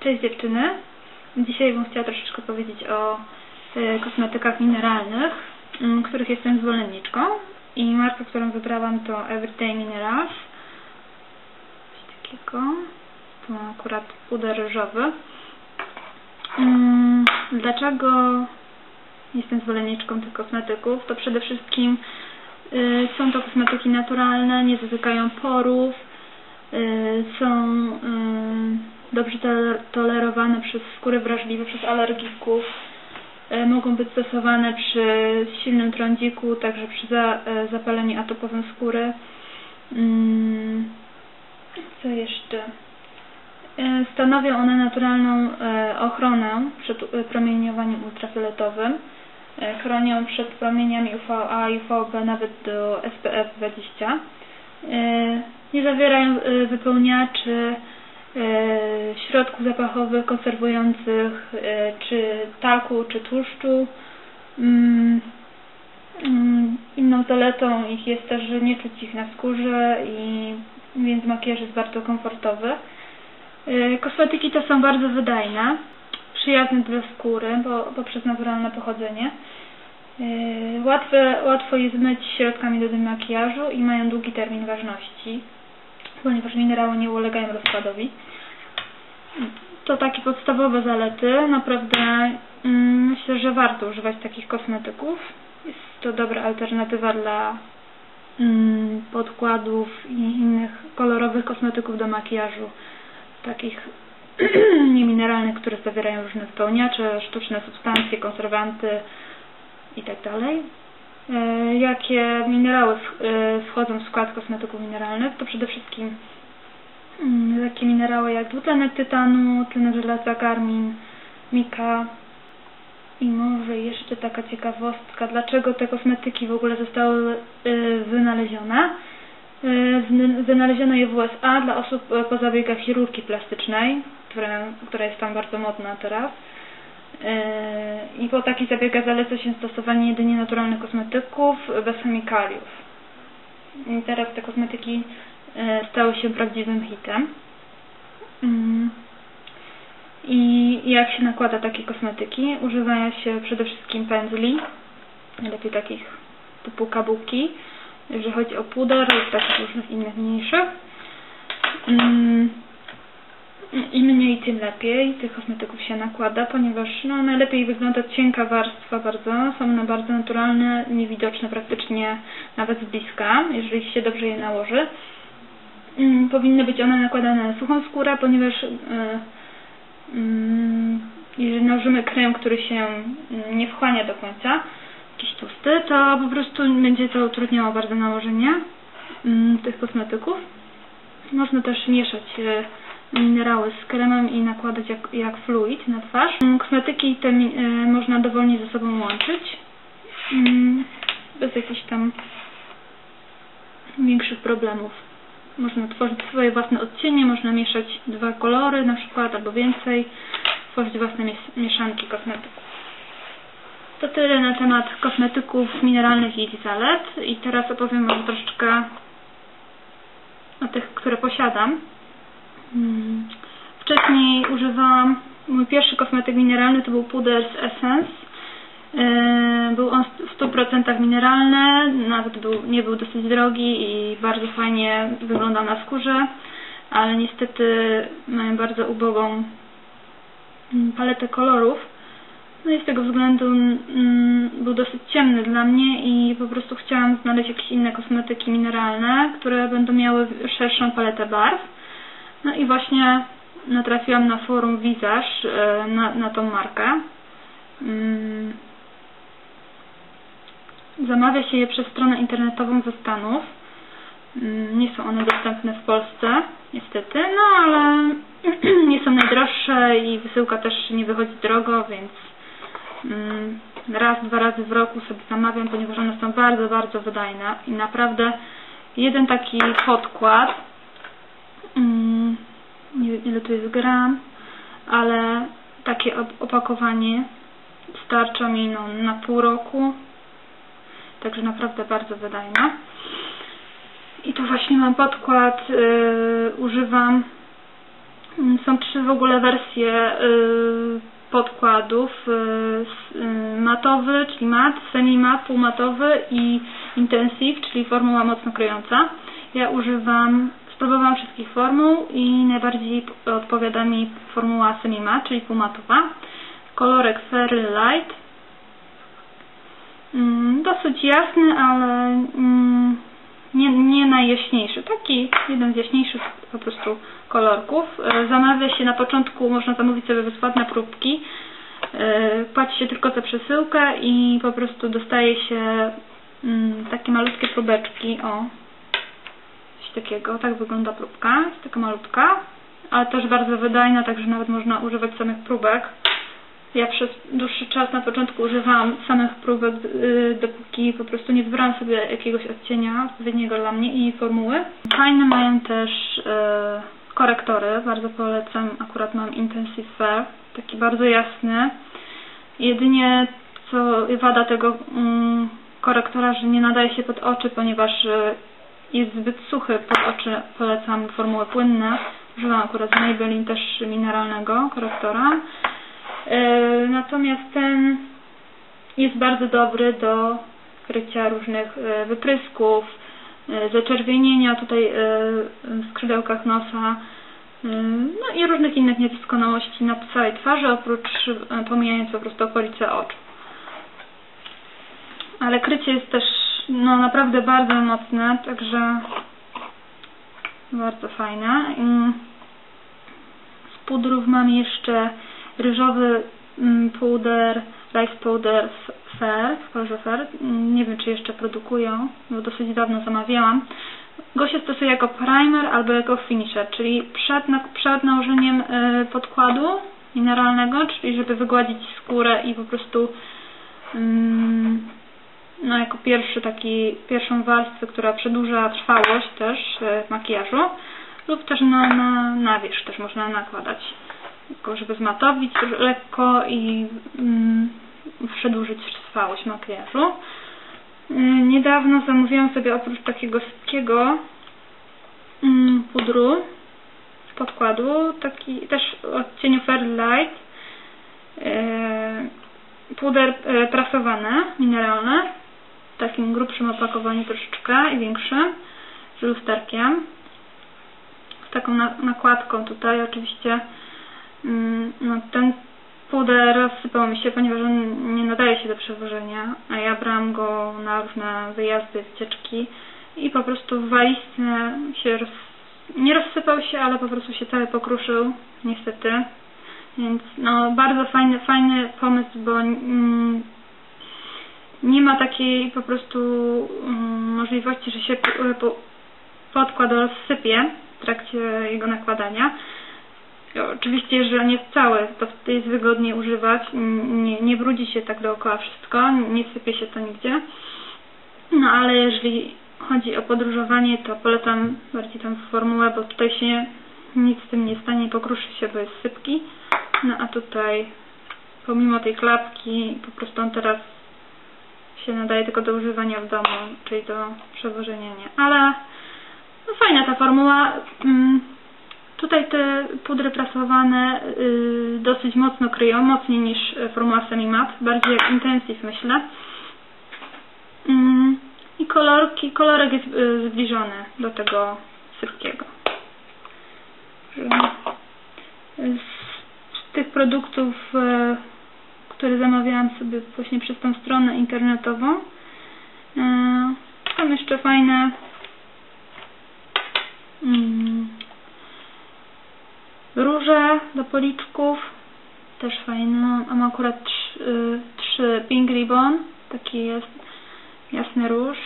Cześć dziewczyny. Dzisiaj bym chciała troszeczkę powiedzieć o y, kosmetykach mineralnych, y, których jestem zwolenniczką. I marka, którą wybrałam to Everyday Minerals. Coś takiego. Mam akurat puder ryżowy. Y, dlaczego jestem zwolenniczką tych kosmetyków? To przede wszystkim y, są to kosmetyki naturalne, nie zatykają porów, y, są dobrze tolerowane przez skóry wrażliwe, przez alergików. E, mogą być stosowane przy silnym trądziku, także przy e, zapaleniu atopowym skóry. Mm, co jeszcze? E, stanowią one naturalną ochronę przed promieniowaniem ultrafioletowym. Chronią przed promieniami UVA i UVB nawet do SPF 20. Nie zawierają wypełniaczy, środków zapachowych konserwujących, e, czy talku, czy tłuszczu. Mm, mm, inną zaletą ich jest też, że nie czuć ich na skórze i więc makijaż jest bardzo komfortowy. E, kosmetyki te są bardzo wydajne, przyjazne dla skóry, bo poprzez naturalne pochodzenie. Łatwe, łatwo je zmyć środkami do makijażu i mają długi termin ważności ponieważ minerały nie ulegają rozkładowi. To takie podstawowe zalety. Naprawdę mm, myślę, że warto używać takich kosmetyków. Jest to dobra alternatywa dla mm, podkładów i innych kolorowych kosmetyków do makijażu. Takich niemineralnych, które zawierają różne spełniacze, sztuczne substancje, konserwanty itd. E, jakie minerały e, wchodzą w skład kosmetyków mineralnych, to przede wszystkim mm, takie minerały jak dwutlenek tytanu, tlenek żelaza, karmin, mika i może jeszcze taka ciekawostka, dlaczego te kosmetyki w ogóle zostały e, wynalezione. Wynaleziono je w USA dla osób po zabiegach chirurgii plastycznej, która jest tam bardzo modna teraz. I po takich zabiegach zaleca się stosowanie jedynie naturalnych kosmetyków bez chemikaliów. I teraz te kosmetyki e, stały się prawdziwym hitem. Mm. I jak się nakłada takie kosmetyki? Używa się przede wszystkim pędzli, najlepiej takich typu kabuki, jeżeli chodzi o puder lub takich różnych innych mniejszych. Mm. Im mniej, tym lepiej tych kosmetyków się nakłada, ponieważ no, najlepiej wygląda cienka warstwa bardzo. Są one bardzo naturalne, niewidoczne praktycznie nawet z bliska, jeżeli się dobrze je nałoży. Mm, powinny być one nakładane na suchą skórę, ponieważ yy, yy, jeżeli nałożymy krem, który się mm, nie wchłania do końca, jakiś tłusty, to po prostu będzie to utrudniało bardzo nałożenie tych kosmetyków. Można też mieszać y, minerały z kremem i nakładać jak, jak fluid na twarz. Mm, kosmetyki te y, można dowolnie ze sobą łączyć. Mm, bez jakichś tam większych problemów. Można tworzyć swoje własne odcienie, można mieszać dwa kolory na przykład albo więcej, tworzyć własne mieszanki kosmetyków. To tyle na temat kosmetyków mineralnych i ich zalet. I teraz opowiem może troszeczkę o tych, które posiadam. Hmm. Wcześniej używałam, mój pierwszy kosmetyk mineralny to był puder z Essence. Yy, był on w 100% mineralny, nawet był, nie był dosyć drogi i bardzo fajnie wyglądał na skórze, ale niestety mają bardzo ubogą mm, paletę kolorów. No i z tego względu mm, był dosyć ciemny dla mnie i po prostu chciałam znaleźć jakieś inne kosmetyki mineralne, które będą miały szerszą paletę barw. No i właśnie natrafiłam na forum Visage, e, na, na tą markę. Mm. Zamawia się je przez stronę internetową ze Stanów. Mm, nie są one dostępne w Polsce, niestety, no ale nie są najdroższe i wysyłka też nie wychodzi drogo, więc mm, raz, dwa razy w roku sobie zamawiam, ponieważ one są bardzo, bardzo wydajne i naprawdę jeden taki podkład nie wiem ile to jest gram, ale takie opakowanie starcza mi no, na pół roku. Także naprawdę bardzo wydajna. I tu właśnie mam podkład, yy, używam Mm, Są trzy w ogóle wersje y, podkładów. y, s- y, Matowy, czyli mat, semi-mat, półmatowy i intensive, czyli formuła mocno kryjąca. Ja używam, spróbowałam wszystkich formuł i najbardziej odpowiada mi formuła semi-mat, czyli półmatowa. Kolorek Fairy Light. Mm, Dosyć jasny, ale mm, nie, nie najjaśniejszy. Taki jeden z jaśniejszych po prostu kolorków. E, Zamawia się na początku, można zamówić sobie bezpłatne próbki. E, Płaci się tylko za przesyłkę i po prostu dostaje się mm, takie malutkie próbeczki. O, takiego. Tak wygląda próbka. Jest taka malutka, ale też bardzo wydajna, także nawet można używać samych próbek. Ja przez dłuższy czas na początku używałam samych próbek, y, dopóki po prostu nie wybrałam sobie jakiegoś odcienia odpowiedniego dla mnie i formuły. Fajne mają też y, korektory, bardzo polecam. Akurat mam Intensive Fair, taki bardzo jasny. Jedynie co wada tego mm, korektora, że nie nadaje się pod oczy, ponieważ y, jest zbyt suchy pod oczy. Polecam formuły płynne. Używam akurat z Maybelline też mineralnego korektora. E, Natomiast ten jest bardzo dobry do krycia różnych e, wyprysków, e, zaczerwienienia tutaj w skrzydełkach nosa, no i różnych innych niedoskonałości na całej twarzy, oprócz pomijając po prostu okolice oczu. Ale krycie jest też no naprawdę bardzo mocne, także bardzo fajne. Z pudrów mam jeszcze ryżowy mm, puder, rice powder fair, fair. Nie wiem, czy jeszcze produkują, bo dosyć dawno zamawiałam. Go się stosuje jako primer albo jako finisher, czyli przed, przed nałożeniem y, podkładu mineralnego, czyli żeby wygładzić skórę i po prostu mm, no jako pierwszy taki, pierwszą warstwę, która przedłuża trwałość też y, makijażu lub też na, na, na wierzch też można nakładać tylko żeby zmatowić lekko i mm, przedłużyć trwałość makijażu. Y, Niedawno zamówiłam sobie oprócz takiego sypkiego mm, pudru podkładu, taki też w odcieniu Fair Light y, puder prasowany, mineralny w takim grubszym opakowaniu troszeczkę i większym z lusterkiem z taką na- nakładką tutaj oczywiście Mm, No, ten puder rozsypał mi się, ponieważ on nie nadaje się do przewożenia, a ja brałam go na różne wyjazdy, wycieczki i po prostu w walizce się roz... nie rozsypał się, ale po prostu się cały pokruszył, niestety. Więc no, bardzo fajny, fajny pomysł, bo mm, nie ma takiej po prostu mm, możliwości, że się podkład rozsypie w trakcie jego nakładania. Oczywiście, jeżeli jest cały, to wtedy jest wygodniej używać. Nie, nie brudzi się tak dookoła wszystko, nie sypie się to nigdzie. No ale jeżeli chodzi o podróżowanie, to polecam bardziej tą formułę, bo tutaj się nic z tym nie stanie, pokruszy się, bo jest sypki. No a tutaj pomimo tej klapki, po prostu on teraz się nadaje tylko do używania w domu, czyli do przewożenia nie. Ale no fajna ta formuła. Mm, Tutaj te pudry prasowane y, dosyć mocno kryją, mocniej niż y, formuła semi-mat, bardziej jak intensive myślę. Mm, I kolorki, kolorek jest y, zbliżony do tego sypkiego. Y, Z, z tych produktów, y, które zamawiałam sobie właśnie przez tą stronę internetową, są jeszcze fajne mm, róże do policzków też fajne. Mam akurat trzy, y, trzy pink ribbon taki jest jasny róż